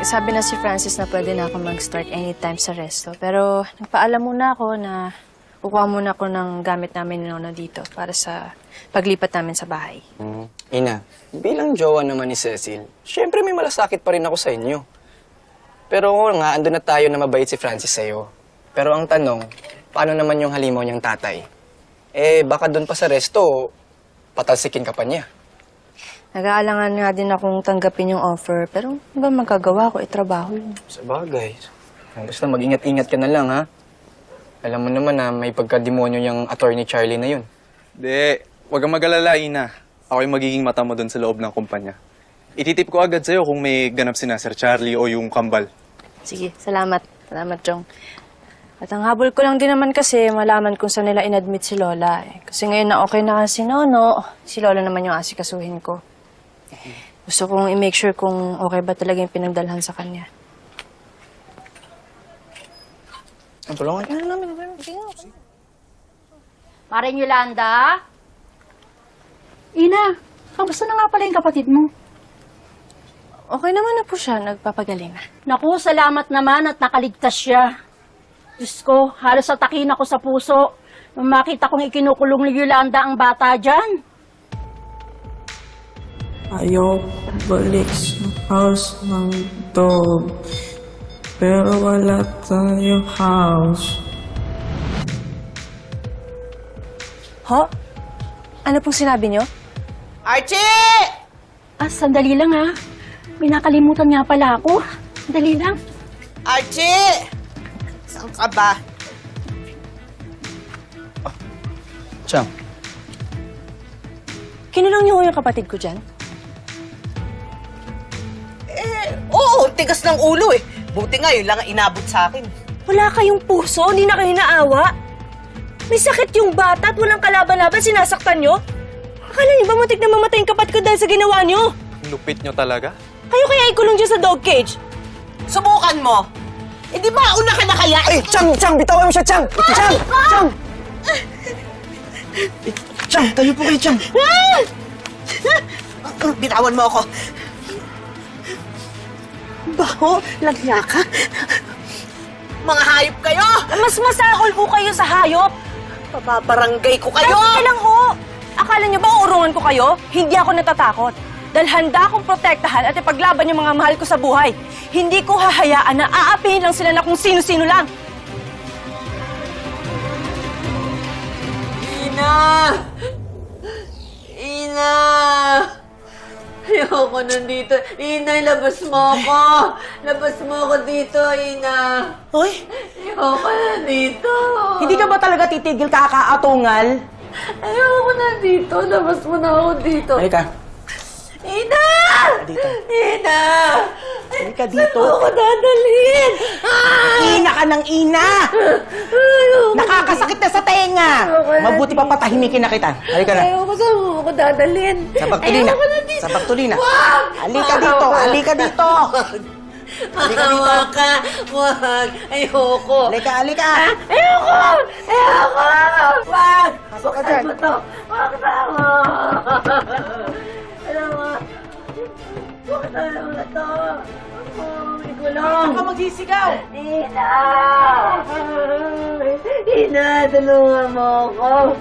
sabi na si Francis na pwede na ako mag-start anytime sa resto. Pero nagpaalam muna ako na kukuha muna ako ng gamit namin ni Nona dito para sa paglipat namin sa bahay. Mm. Ina, bilang jowa naman ni Cecil, syempre may malasakit pa rin ako sa inyo. Pero oo nga, ando na tayo na mabait si Francis sa'yo. Pero ang tanong, paano naman yung halimaw niyang tatay? Eh, baka doon pa sa resto, patalsikin ka pa niya. Nag-aalangan nga din akong tanggapin yung offer, pero ano ba magagawa ko? Itrabaho yun. Sa bagay. Basta mag-ingat-ingat ka na lang, ha? Alam mo naman na may pagkademonyo yung attorney Charlie na yun. Di, wag kang mag-alala, Ina. Ako yung magiging mata mo doon sa loob ng kumpanya. Ititip ko agad sa'yo kung may ganap si na Sir Charlie o yung kambal. Sige, salamat. Salamat, Chong. At ang habol ko lang din naman kasi malaman kung saan nila inadmit si Lola. Eh. Kasi ngayon na okay na si Nono, si Lola naman yung asikasuhin ko. Gusto kong i-make sure kung okay ba talaga yung pinagdalhan sa kanya. Ang tulungan ka na namin. Maring Yolanda? Ina, kamusta na nga pala yung kapatid mo? Okay naman na po siya, nagpapagaling na. Naku, salamat naman at nakaligtas siya. Diyos ko, halos atakin ako sa puso. Nung makita kong ikinukulong ni Yolanda ang bata dyan. Ayaw balik sa house ng dog. Pero wala tayong house. Ho? Ano pong sinabi niyo? Archie! Ah, sandali lang ha. May nakalimutan nga pala ako. Sandali lang. Archie! Saan ka ba? Chang, Kinulang niyo ho yung kapatid ko dyan? Tigas ng ulo eh. Buti nga yun lang ang inabot sa akin. Wala kayong puso? Hindi na kayo naawa? May sakit yung bata at walang kalaban-laban, sinasaktan nyo? Akala niyo ba matik na mamatay yung kapatid ko dahil sa ginawa nyo? Lupit nyo talaga? Kayo kaya ikulong dyan sa dog cage? Subukan mo. Eh di ba, una ka na kaya? Ay, Chang! Chang! Bitawan mo siya, Chang! Chang! Chang! Eh, Chang, tayo po kayo, Chang. Bitawan mo ako. Baho, lagya ka. Mga hayop kayo! Mas masakol ko kayo sa hayop. Papabarangay ko kayo! Teka lang ho! Akala niyo ba uurungan ko kayo? Hindi ako natatakot. Dahil handa akong protektahan at ipaglaban yung mga mahal ko sa buhay. Hindi ko hahayaan na aapihin lang sila na kung sino-sino lang. Ina! Ayoko nandito. Ina, labas mo ako. Labas mo ako dito, Ina. Hoy, Ayoko na dito. Hindi ka ba talaga titigil kakaatungal? Ayoko na dito. Labas mo na ako dito. Halika. Ina! Dito. Ina! Halika dito. Ako dadalhin! Ina ka ng ina! Nakakasakit na sa tenga! Mabuti pa patahimikin na kita. Halika na. Ayoko sa mo ako dadalhin. Sa pagtulina. Ayoko na. Sa pagtulina. Wag! Halika dito! Halika dito! Halika dito. Wag ka! Wag! Ayoko! Halika, halika! Ayoko! Ayoko! Wag! Pasok ka dyan. Ano to? Wag na mo! Alam mo, wag na alam na to. Oh, igulong! Baka magsisigaw! Ina! Ina, tulungan mo ako.